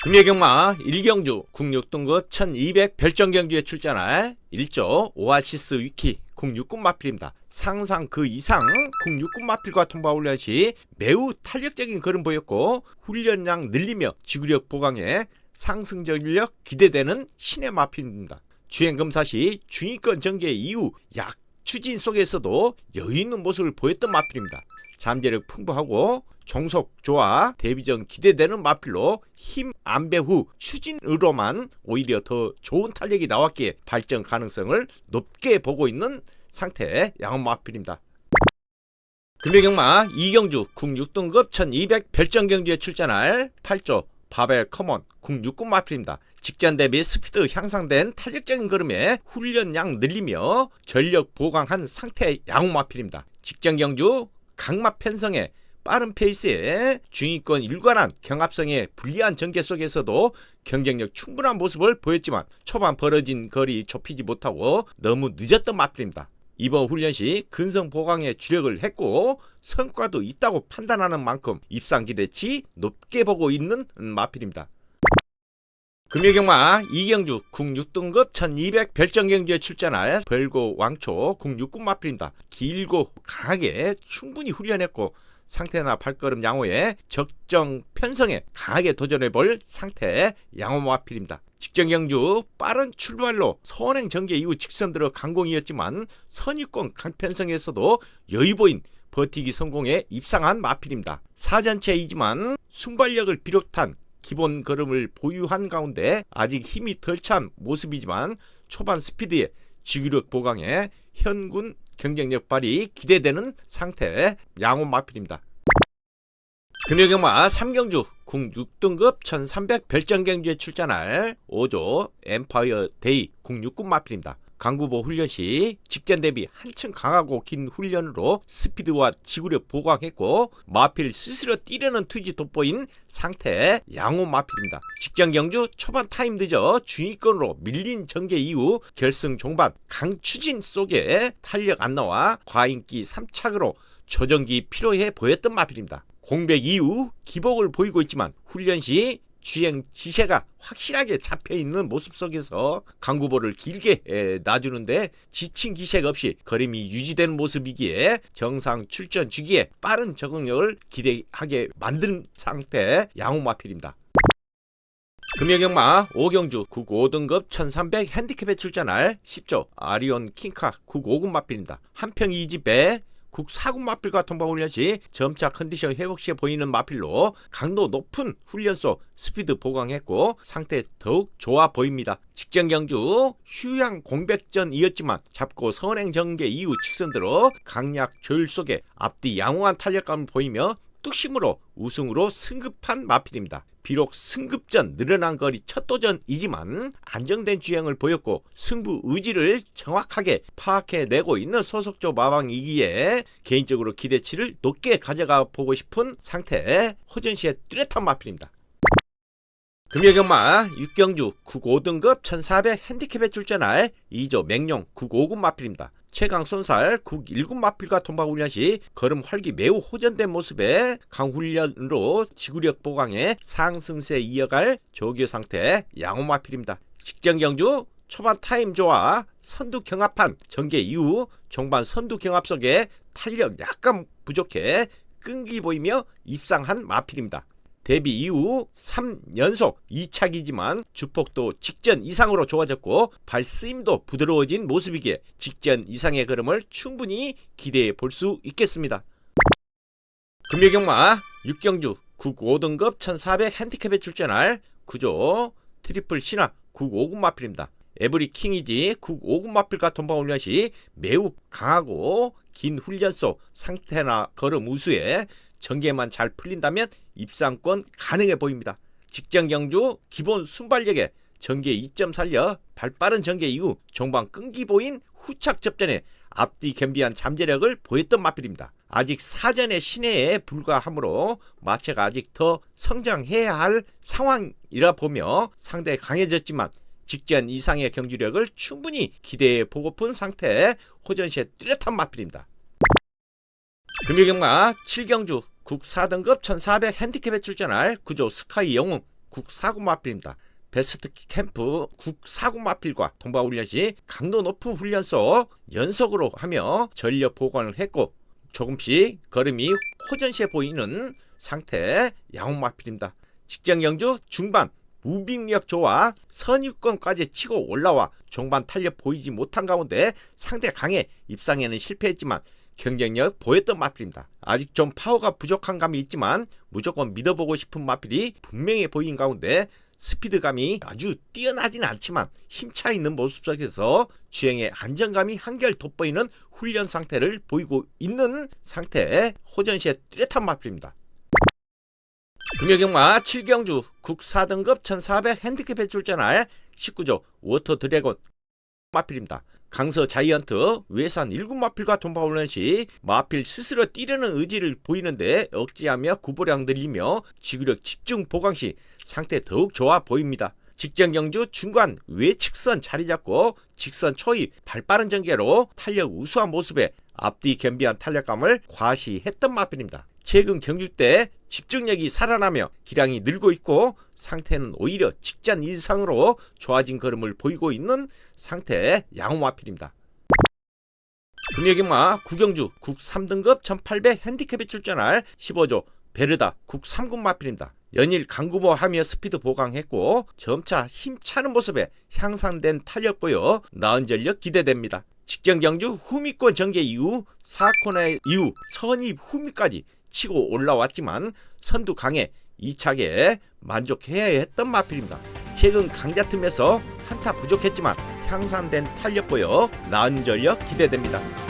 금예경마 1경주 국육등급 1200 별정 경주에 출전할 1조 오아시스 위키 국육군 마필입니다. 상상 그 이상 국육군 마필과 통과 훈련 시 매우 탄력적인 걸음 보였고 훈련량 늘리며 지구력 보강에 상승 전력 기대되는 신의 마필입니다. 주행 검사 시 중위권 전개 이후 약 추진 속에서도 여유 있는 모습을 보였던 마필입니다. 잠재력 풍부하고 종속 좋아 데뷔전 기대되는 마필로 힘 안배 후 추진으로만 오히려 더 좋은 탄력이 나왔기에 발전 가능성을 높게 보고 있는 상태 양원 마필입니다. 금요경마 이경주 국 6등급 1200 별정 경주에 출전할 8조 바벨 커먼 국 6군 마필입니다. 직전 대비 스피드 향상된 탄력적인 걸음에 훈련량 늘리며 전력 보강한 상태 양호 마필입니다. 직전 경주 강마 편성에 빠른 페이스에 중위권 일관한 경합성의 불리한 전개 속에서도 경쟁력 충분한 모습을 보였지만 초반 벌어진 거리 좁히지 못하고 너무 늦었던 마필입니다. 이번 훈련 시 근성 보강에 주력을 했고 성과도 있다고 판단하는 만큼 입상 기대치 높게 보고 있는 마필입니다. 금요경마 이경주 국 6등급 1200 별정경주에 출전할 별고 왕초 국 6군 마필입니다. 길고 강하게 충분히 훈련했고 상태나 발걸음 양호에 적정 편성에 강하게 도전해볼 상태 양호 마필입니다. 직전 경주 빠른 출발로 선행 전개 이후 직선 들어 강공이었지만 선입권 강편성에서도 여유 보인 버티기 성공에 입상한 마필입니다. 사전체이지만 순발력을 비롯한 기본 걸음을 보유한 가운데 아직 힘이 덜 찬 모습이지만 초반 스피드에 지구력 보강에 현군 경쟁력 발휘 기대되는 상태 양호 마필입니다. 금요경마 3경주 국 6등급 1300 별정경주에 출전할 5조 엠파이어 데이 국 6군 마필입니다. 강구보 훈련 시 직전 대비 한층 강하고 긴 훈련으로 스피드와 지구력 보강했고 마필 스스로 뛰려는 투지 돋보인 상태 양호 마필입니다. 직전 경주 초반 타임 늦어 중위권으로 밀린 전개 이후 결승 종반 강추진 속에 탄력 안 나와 과인기 3착으로 조정기 필요해 보였던 마필입니다. 공백 이후 기복을 보이고 있지만 훈련 시 주행 지세가 확실하게 잡혀 있는 모습 속에서 강구보를 길게 에, 놔주는데 지친 기색 없이 걸음이 유지되는 모습이기에 정상 출전 주기에 빠른 적응력을 기대하게 만든 상태 양호마필입니다. 금요경마 5경주 국 5등급 1300 핸디캡에 출전할 10조 아리온 킹카 국 5군 마필입니다. 한평 2집에 국 4군 마필과 통방 훈련 시 점차 컨디션 회복 시에 보이는 마필로 강도 높은 훈련 속 스피드 보강했고 상태 더욱 좋아 보입니다. 직전 경주 휴양 공백전이었지만 잡고 선행 전개 이후 직선대로 강약 조율 속에 앞뒤 양호한 탄력감을 보이며 뚝심으로 우승으로 승급한 마필입니다. 비록 승급전 늘어난 거리 첫 도전이지만 안정된 주행을 보였고 승부 의지를 정확하게 파악해내고 있는 소속조 마방이기에 개인적으로 기대치를 높게 가져가 보고 싶은 상태 호전시의 뚜렷한 마필입니다. 금요 경마 6경주 국 5등급 1400 핸디캡에 출전할 2조 맹룡 국 5군 마필입니다. 최강 손살 국 1군 마필과 통박 훈련 시 걸음 활기 매우 호전된 모습에 강훈련으로 지구력 보강에 상승세 이어갈 조교 상태 양호 마필입니다. 직전 경주 초반 타임 좋아 선두 경합한 전개 이후 종반 선두 경합 속에 탄력 약간 부족해 끈기 보이며 입상한 마필입니다. 데뷔 이후 3연속 2착이지만 주폭도 직전 이상으로 좋아졌고 발쓰임도 부드러워진 모습이기에 직전 이상의 걸음을 충분히 기대해 볼 수 있겠습니다. 금요경마 6경주 국 5등급 1400 핸디캡에 출전할 구조 트리플 신화 국 5군 마필입니다. 에브리 킹이지 국 5군 마필과 동방 훈련 시 매우 강하고 긴 훈련 속 상태나 걸음 우수에 전개만 잘 풀린다면 입상권 가능해 보입니다. 직전 경주 기본 순발력에 전개 2점 살려 발빠른 전개 이후 종방 끈기 보인 후착 접전에 앞뒤 겸비한 잠재력을 보였던 마필입니다. 아직 사전의 신해에 불과하므로 마체가 아직 더 성장해야 할 상황이라 보며 상당히 강해졌지만 직전 이상의 경주력을 충분히 기대해 보고픈 상태 호전시의 뚜렷한 마필입니다. 금요경마 7경주 국 4등급 1400 핸디캡에 출전할 구조 스카이 영웅 국 4구 마필입니다. 베스트 캠프 국 4구 마필과 동바 훈련 시 강도 높은 훈련 속 연속으로 하며 전력 보관을 했고 조금씩 걸음이 호전시해 보이는 상태 양홍 마필입니다. 직전 경주 중반 무빙력 좋아 선입권까지 치고 올라와 종반 탄력 보이지 못한 가운데 상대 강해 입상에는 실패했지만 경쟁력 보였던 마필입니다. 아직 좀 파워가 부족한 감이 있지만 무조건 믿어보고 싶은 마필이 분명해 보인 가운데 스피드감이 아주 뛰어나진 않지만 힘차 있는 모습 속에서 주행의 안정감이 한결 돋보이는 훈련 상태를 보이고 있는 상태의 호전시의 뚜렷한 마필입니다. 금요경마 7경주 국 4등급 1400 핸디캡에 출전할 19조 워터 드래곤 마필입니다. 강서 자이언트 외산 1군 마필과 돈바훈련 시 마필 스스로 뛰려는 의지를 보이는데 억지하며 구보량 늘리며 지구력 집중 보강 시 상태 더욱 좋아 보입니다. 직전 경주 중간 외측선 자리 잡고 직선 초입 발빠른 전개로 탄력 우수한 모습에 앞뒤 겸비한 탄력감을 과시했던 마필입니다. 최근 경주 때 집중력이 살아나며 기량이 늘고 있고 상태는 오히려 직전 이상으로 좋아진 걸음을 보이고 있는 상태의 양호 마필입니다. 금요경마 구경주 국 3등급 1800 핸디캡에 출전할 15조 베르다 국 3군 마필입니다. 연일 강구모하며 스피드 보강했고 점차 힘차는 모습에 향상된 탄력 보여 나은 전력 기대됩니다. 직전 경주 후미권 전개 이후 4코너 이후 선입 후미까지 치고 올라왔지만 선두 강해 2차게 만족해야 했던 마필입니다. 최근 강자 틈에서 한타 부족했지만 향상된 탄력 보여 나은 전력 기대됩니다.